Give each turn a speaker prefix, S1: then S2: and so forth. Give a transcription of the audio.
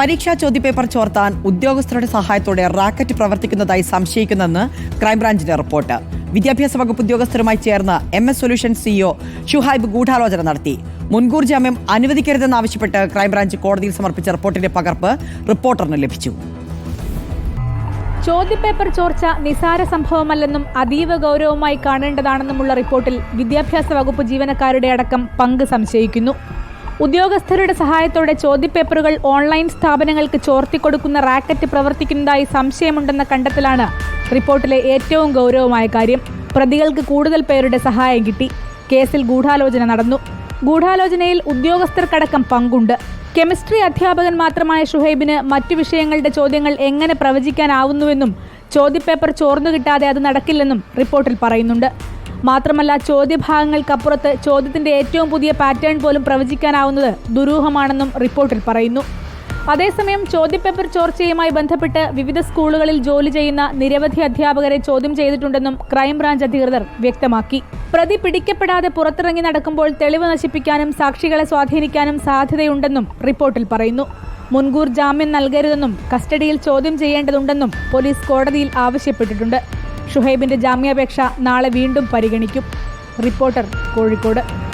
S1: പരീക്ഷാ ചോദ്യപേപ്പർ ചോർത്താൻ ഉദ്യോഗസ്ഥരുടെ സഹായത്തോടെ റാക്കറ്റ് പ്രവർത്തിക്കുന്നതായി സംശയിക്കുന്നെന്ന് ക്രൈംബ്രാഞ്ചിന്റെ റിപ്പോർട്ട്. വിദ്യാഭ്യാസ വകുപ്പ് ഉദ്യോഗസ്ഥരുമായി ചേർന്ന് M S solution CEO Shuhaib ഗൂഢാലോചന നടത്തി. മുൻകൂർ ജാമ്യം അനുവദിക്കരുതെന്നാവശ്യപ്പെട്ട് ക്രൈംബ്രാഞ്ച് കോടതിയിൽ സമർപ്പിച്ച റിപ്പോർട്ടിന്റെ പകർപ്പ് റിപ്പോർട്ടറിന് ലഭിച്ചു.
S2: ചോദ്യപേപ്പർ ചോർച്ച നിസാര സംഭവമല്ലെന്നും അതീവ ഗൗരവമായി കാണേണ്ടതാണെന്നുമുള്ള റിപ്പോർട്ടിൽ വിദ്യാഭ്യാസ വകുപ്പ് ജീവനക്കാരുടെ അടക്കം പങ്ക് സംശയിക്കുന്നു. ഉദ്യോഗസ്ഥരുടെ സഹായത്തോടെ ചോദ്യപേപ്പറുകൾ ഓൺലൈൻ സ്ഥാപനങ്ങൾക്ക് ചോർത്തിക്കൊടുക്കുന്ന റാക്കറ്റ് പ്രവർത്തിക്കുന്നതായി സംശയമുണ്ടെന്ന കണ്ടെത്തലാണ് റിപ്പോർട്ടിലെ ഏറ്റവും ഗൗരവമായ കാര്യം. പ്രതികൾക്ക് കൂടുതൽ പേരുടെ സഹായം കിട്ടി. കേസിൽ ഗൂഢാലോചന നടന്നു. ഗൂഢാലോചനയിൽ ഉദ്യോഗസ്ഥർക്കടക്കം പങ്കുണ്ട്. കെമിസ്ട്രി അധ്യാപകൻ മാത്രമായ ഷുഹൈബിന് മറ്റു വിഷയങ്ങളുടെ ചോദ്യങ്ങൾ എങ്ങനെ പ്രവചിക്കാനാവുന്നുവെന്നും ചോദ്യപേപ്പർ ചോർന്നു കിട്ടാതെ അത് നടക്കില്ലെന്നും റിപ്പോർട്ടിൽ പറയുന്നുണ്ട്. മാത്രമല്ല ചോദ്യഭാഗങ്ങൾക്കപ്പുറത്ത് ചോദ്യത്തിന്റെ ഏറ്റവും പുതിയ പാറ്റേൺ പോലും പ്രവചിക്കാനാവുന്നത് ദുരൂഹമാണെന്നും റിപ്പോർട്ടിൽ പറയുന്നു. അതേസമയം ചോദ്യപേപ്പർ ചോർച്ചയുമായി ബന്ധപ്പെട്ട് വിവിധ സ്കൂളുകളിൽ ജോലി ചെയ്യുന്ന നിരവധി അധ്യാപകരെ ചോദ്യം ചെയ്തിട്ടുണ്ടെന്നും ക്രൈംബ്രാഞ്ച് അധികൃതർ വ്യക്തമാക്കി. പ്രതി പിടിക്കപ്പെടാതെ പുറത്തിറങ്ങി നടക്കുമ്പോൾ തെളിവ് നശിപ്പിക്കാനും സാക്ഷികളെ സ്വാധീനിക്കാനും സാധ്യതയുണ്ടെന്നും റിപ്പോർട്ടിൽ പറയുന്നു. മുൻകൂർ ജാമ്യം നൽകരുതെന്നും കസ്റ്റഡിയിൽ ചോദ്യം ചെയ്യേണ്ടതുണ്ടെന്നും പോലീസ് കോടതിയിൽ ആവശ്യപ്പെട്ടിട്ടുണ്ട്. ഷുഹൈബിന്റെ ജാമ്യാപേക്ഷ നാളെ വീണ്ടും പരിഗണിക്കും. റിപ്പോർട്ടർ കോഴിക്കോട്.